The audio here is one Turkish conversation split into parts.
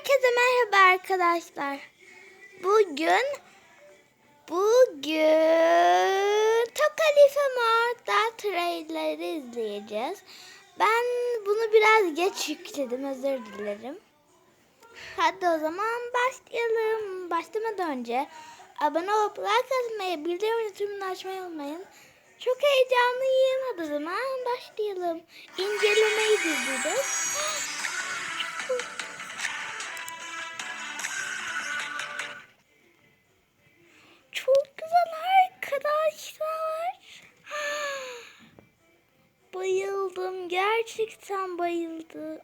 Herkese merhaba arkadaşlar. Bugün bugün Tokalife Mort'ta trailer'ı izleyeceğiz. Ben bunu biraz geç yükledim özür dilerim. Hadi o zaman başlayalım. Başlamadan önce abone olup like atmayı, bildirim tümünü açmayı unutmayın. Çok heyecanlıyım. Hadi o zaman başlayalım. İncelemeyi izleyeceğiz. Gerçekten bayıldı.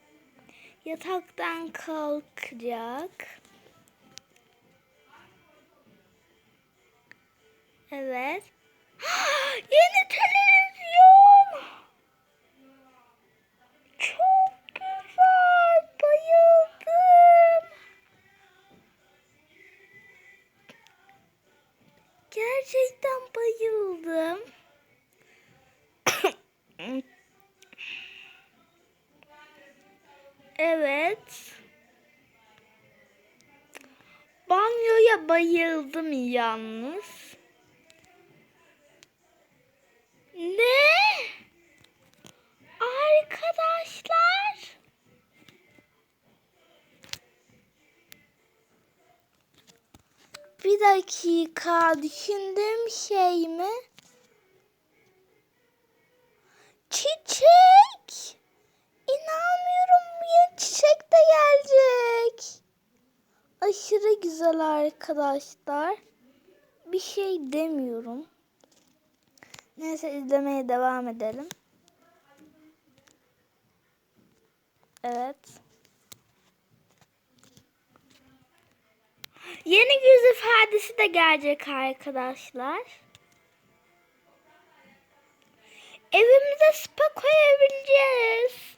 Yataktan kalkacak. Evet. Yeni televizyon. Çok güzel. Bayıldım. Gerçekten bayıldım. Bayıldım yalnız. Ne? Arkadaşlar. Bir dakika düşündüğüm şey mi? Çiçek. İnanmıyorum bir çiçek de gelecek. Aşırı güzel arkadaşlar. Bir şey demiyorum. Neyse izlemeye devam edelim. Evet. Yeni yüz ifadesi de gelecek arkadaşlar. Evimize spa koyabileceğiz.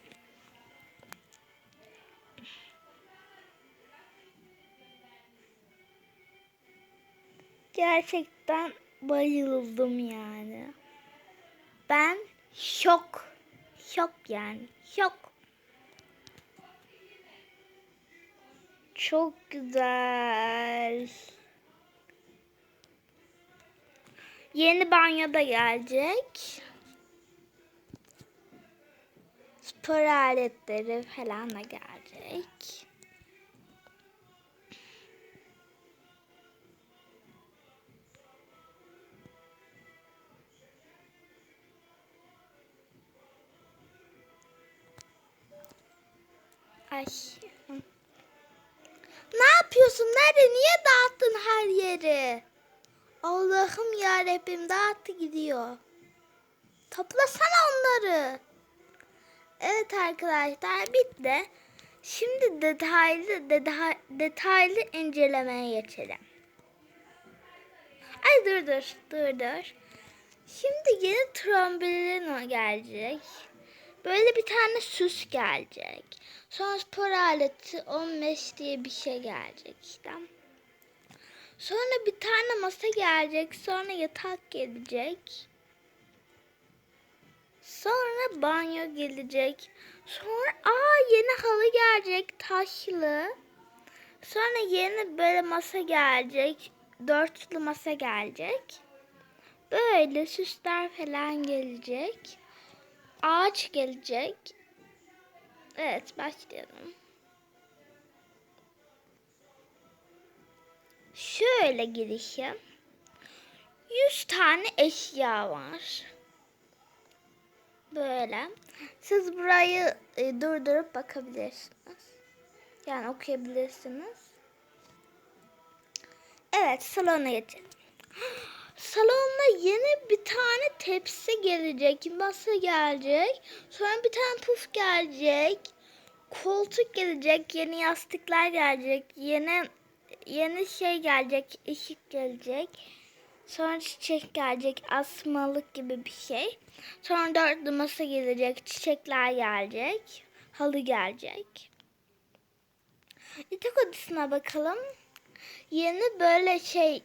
Gerçekten bayıldım yani. Ben şok. Şok yani. Şok. Çok güzel. Yeni banyo da gelecek. Spor aletleri falan da gelecek. Ay. Ne yapıyorsun? Nerede? Niye dağıttın her yeri? Allah'ım ya Rabbim dağıttı gidiyor. Toplasana onları. Evet arkadaşlar bitti. Şimdi detaylı detay, detaylı incelemeye geçelim. Ay dur dur dur dur. Şimdi yeni trombelin gelecek. Böyle bir tane süs gelecek. Sonra spor aleti 15 diye bir şey gelecek işte. Sonra bir tane masa gelecek. Sonra yatak gelecek. Sonra banyo gelecek. Sonra aa yeni halı gelecek taşlı. Sonra yeni böyle masa gelecek. Dörtlü masa gelecek. Böyle süsler falan gelecek. Ağaç gelecek. Evet başlayalım. Şöyle girişim. 100 tane eşya var. Böyle. Siz burayı e, durdurup bakabilirsiniz. Yani okuyabilirsiniz. Evet salona geçelim. Salonda yeni bir tane tepsi gelecek, masa gelecek, sonra bir tane puf gelecek, koltuk gelecek, yeni yastıklar gelecek, yeni yeni şey gelecek, ışık gelecek. Sonra çiçek gelecek, asmalık gibi bir şey. Sonra dörtlü masa gelecek, çiçekler gelecek, halı gelecek. Yatak odasına bakalım. Yeni böyle şey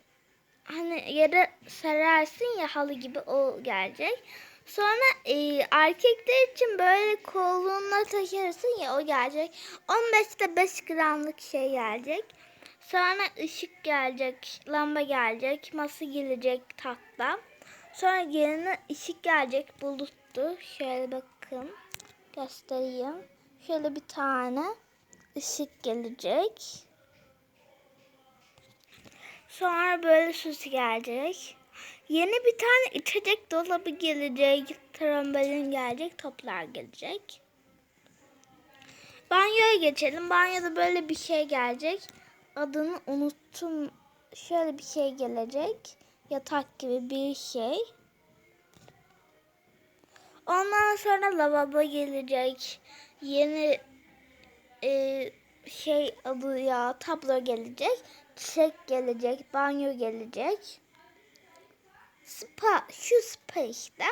hani yere sararsın ya halı gibi o gelecek. Sonra e, erkekler için böyle kolluğuna takarsın ya o gelecek. 15'te 5 gramlık şey gelecek. Sonra ışık gelecek, lamba gelecek, masa gelecek tahta. Sonra yerine ışık gelecek bulutlu. Şöyle bakın göstereyim. Şöyle bir tane ışık gelecek. Sonra böyle süs gelecek. Yeni bir tane içecek dolabı gelecek. Trambolin gelecek. Toplar gelecek. Banyoya geçelim. Banyoda böyle bir şey gelecek. Adını unuttum. Şöyle bir şey gelecek. Yatak gibi bir şey. Ondan sonra lavabo gelecek. Yeni e, şey adı ya tablo gelecek. Çiçek gelecek. Banyo gelecek. Spa. Şu spa işte.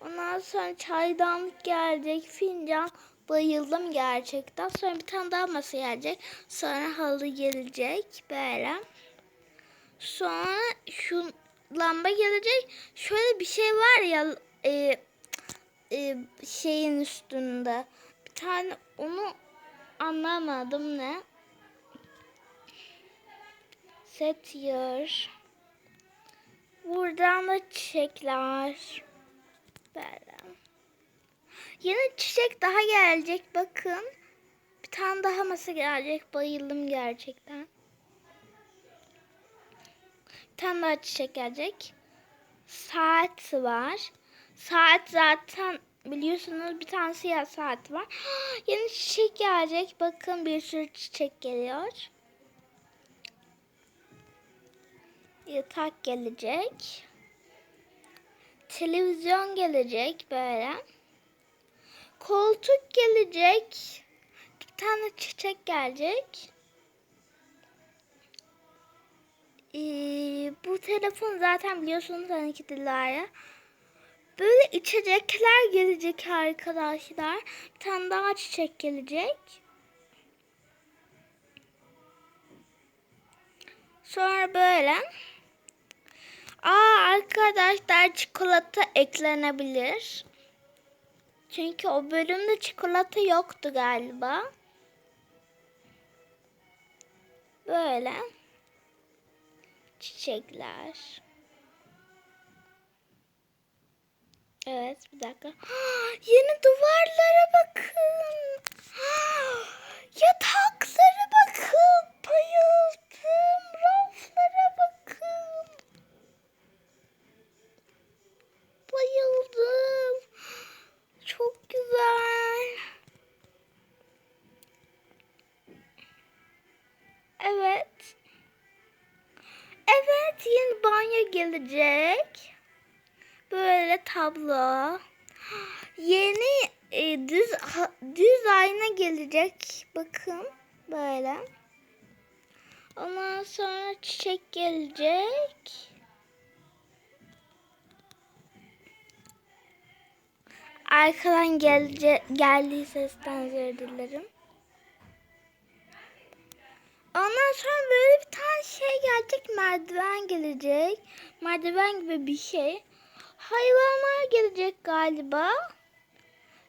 Ondan sonra çaydanlık gelecek. Fincan. Bayıldım gerçekten. Sonra bir tane daha masa gelecek. Sonra halı gelecek. Böyle. Sonra şu lamba gelecek. Şöyle bir şey var ya e, e, şeyin üstünde. Bir tane onu anlamadım ne. Set year. Buradan da çiçekler. Böyle. Yeni çiçek daha gelecek bakın. Bir tane daha masa gelecek. Bayıldım gerçekten. Bir tane daha çiçek gelecek. Saat var. Saat zaten biliyorsunuz bir tane siyah saat var. Yeni çiçek gelecek. Bakın bir sürü çiçek geliyor. Yatak gelecek. Televizyon gelecek böyle. Koltuk gelecek. Bir tane çiçek gelecek. Ee, bu telefon zaten biliyorsunuz hani Dilara. Böyle içecekler gelecek arkadaşlar. Bir tane daha çiçek gelecek. Sonra böyle. Aa arkadaşlar çikolata eklenebilir. Çünkü o bölümde çikolata yoktu galiba. Böyle. Çiçekler. Evet bir dakika. Yeni duvarlara bakın. Evet yeni banyo gelecek. Böyle tablo. Yeni e, düz düz ayna gelecek. Bakın böyle. Ondan sonra çiçek gelecek. Arkadan gelce, geldiği sesten özür dilerim. Ondan sonra böyle bir tane şey gelecek. Merdiven gelecek. Merdiven gibi bir şey. Hayvanlar gelecek galiba.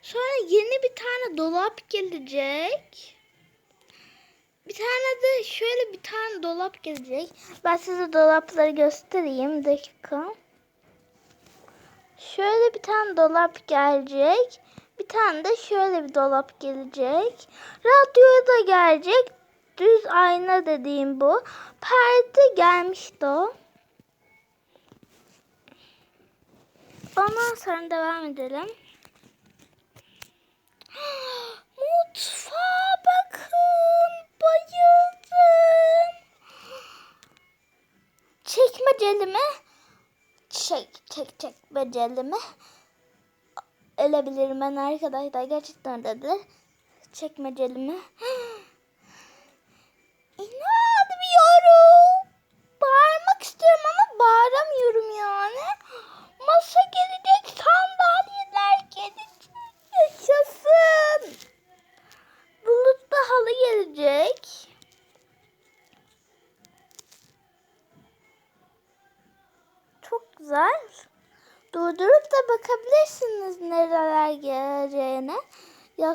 Sonra yeni bir tane dolap gelecek. Bir tane de şöyle bir tane dolap gelecek. Ben size dolapları göstereyim. Bir dakika. Şöyle bir tane dolap gelecek. Bir tane de şöyle bir dolap gelecek. Radyoya da gelecek. Düz ayna dediğim bu. Perde gelmişti o. Ondan sonra devam edelim. Mutfağa bakın. Bayıldım. Çekmeceli mi? Çek, çek, çekmeceli mi? Ölebilirim ben arkadaşlar. Gerçekten dediler. Çekmeceli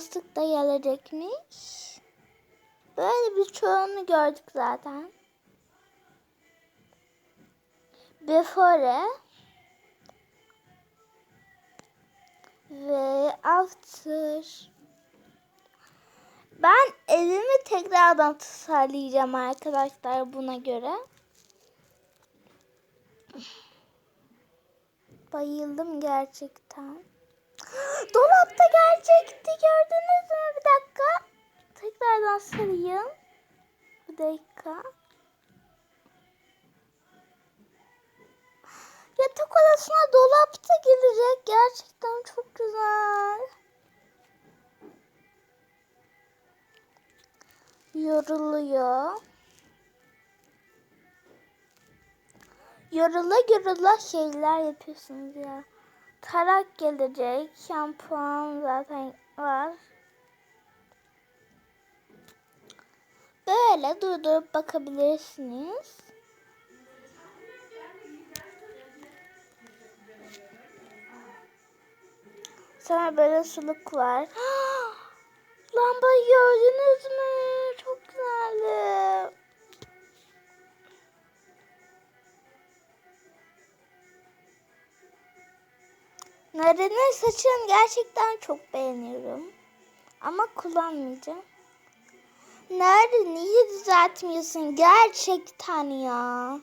Yastık gelecekmiş. Böyle bir çoğunu gördük zaten. Before ve after. Ben evimi tekrardan tasarlayacağım arkadaşlar buna göre. Bayıldım gerçekten. Dolapta gelecekti gördünüz mü? Bir dakika. Tekrardan sarayım. Bir dakika. Yatak odasına dolapta gelecek. Gerçekten çok güzel. Yoruluyor. Yorula yorula şeyler yapıyorsunuz ya. Tarak gelecek. Şampuan zaten var. Böyle durdurup bakabilirsiniz. Sonra böyle suluk var. Lambayı gördünüz mü? Saçını gerçekten çok beğeniyorum. Ama kullanmayacağım. Nerede? Niye düzeltmiyorsun? Gerçekten ya.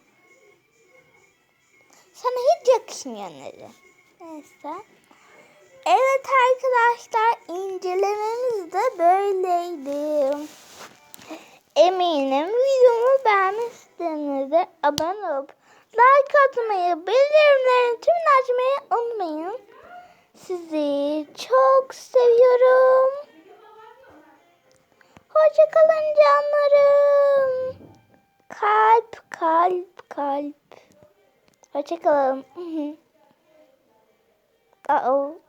Sana hiç yakışmıyor Nere. Neyse. Evet arkadaşlar incelememiz de böyleydi. Eminim videomu beğenmişsinizdir. Abone olup like atmayı, bildirimlerini tüm açmayı unutmayın. Sizi çok seviyorum. Hoşçakalın canlarım. Kalp, kalp, kalp. Hoşçakalın. Uh-oh. Ya.